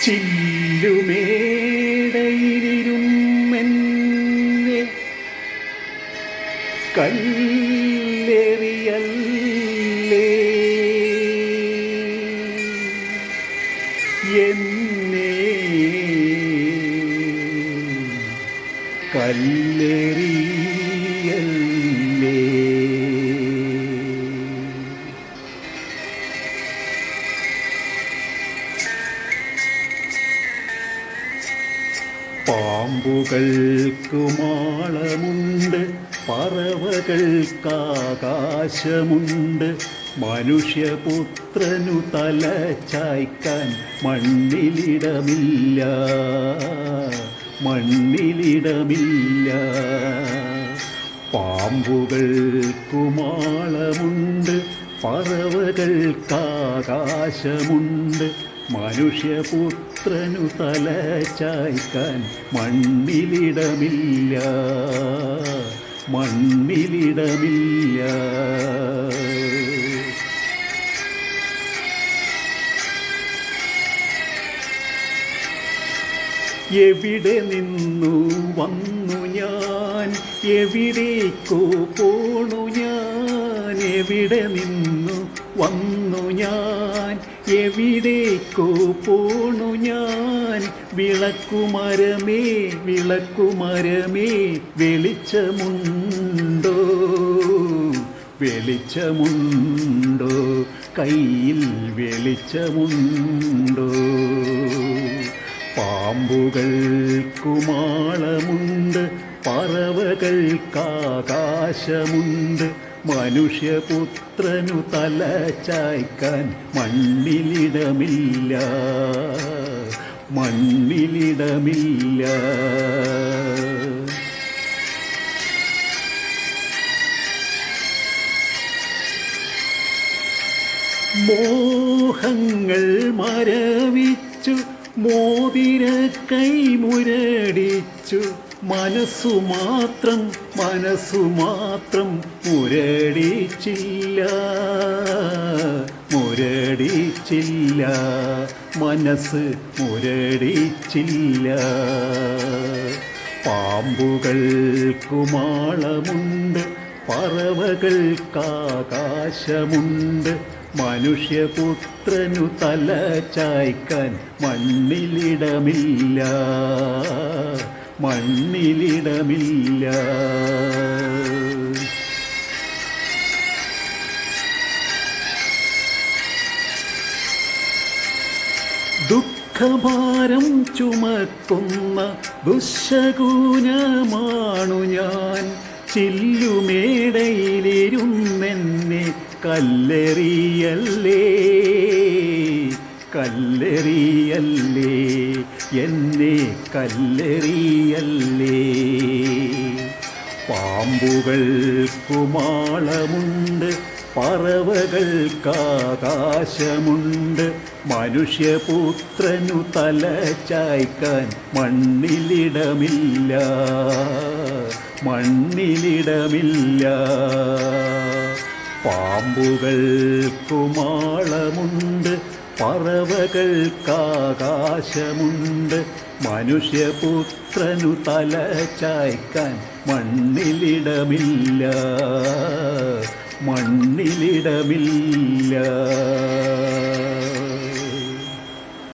ചില്ലുമേടയിലിരുന്നെന്നെ കല്ലെറിയല്ലേ? എന്നെ കല്ലെറിയല്ലേ പാമ്പുകൾക്ക് മാളമുണ്ട് പറവകൾക്കാകാശമുണ്ട് മനുഷ്യപുത്രനു തല ചായ്ക്കാൻ മണ്ണിലിടമില്ല മണ്ണിലിടമില്ല. പാമ്പുകൾക്കു മാളമുണ്ട് പറവകൾക്കാകാശമുണ്ട് മനുഷ്യപുത്രനു തല ചായ്ക്കാൻ മണ്ണിലിടമില്ല. മണ്ണിലിടമില്ല. എവിടെ നിന്നു വന്നു ഞാൻ? എവിടേക്കോ പോണു ഞാൻ? എവിടെ നിന്നു വന്നു ഞാൻ? എവിടേക്കോ പോണു ഞാൻ? വിളക്കുമരമേ വിളക്കുമരമേ വെളിച്ചമുണ്ടോ? വെളിച്ചമുണ്ടോ? കയ്യിൽ വെളിച്ചമുണ്ടോ? പാമ്പുകൾക്കു മാളമുണ്ട്. പറവകൾക്കാകാശമുണ്ട് മനുഷ്യപുത്രനു തല ചായ്ക്കാൻ മണ്ണിലിടമില്ല. മണ്ണിലിടമില്ല. മോഹങ്ങൾ മരവിച്ചു മോതിര കൈമുരടിച്ചു മനസ്സു മാത്രം മനസ്സു മാത്രം മുരടിച്ചില്ല. മുരടിച്ചില്ല. മനസ്സ് മുരടിച്ചില്ല. പാമ്പുകൾക്കു മാളമുണ്ട് പറവകൾക്കാകാശമുണ്ട് മനുഷ്യപുത്രനു തല ചായ്ക്കാൻ മണ്ണിലിടമില്ല. മണ്ണിലിടമില്ല. ദുഃഖഭാരം ചുമക്കുന്ന ദുശകൂനമാണു ഞാൻ. ചില്ലുമേടയിലിരുന്നെന്നെ കല്ലെറിയല്ലേ? കല്ലെറിയല്ലേ? എന്നെ കല്ലെറിയല്ലേ? പറവകൾ പറവകൾക്കാകാശമുണ്ട്. മനുഷ്യപുത്രനു തല ചായ്ക്കാൻ മണ്ണിലിടമില്ല. മണ്ണിലിടമില്ല. പാമ്പുകൾ മാളമുണ്ട് പറവകൾക്കാകാശമുണ്ട്. മനുഷ്യപുത്രനു തല ചായ്ക്കാൻ മണ്ണിലിടമില്ല. മണ്ണിലിടമില്ല.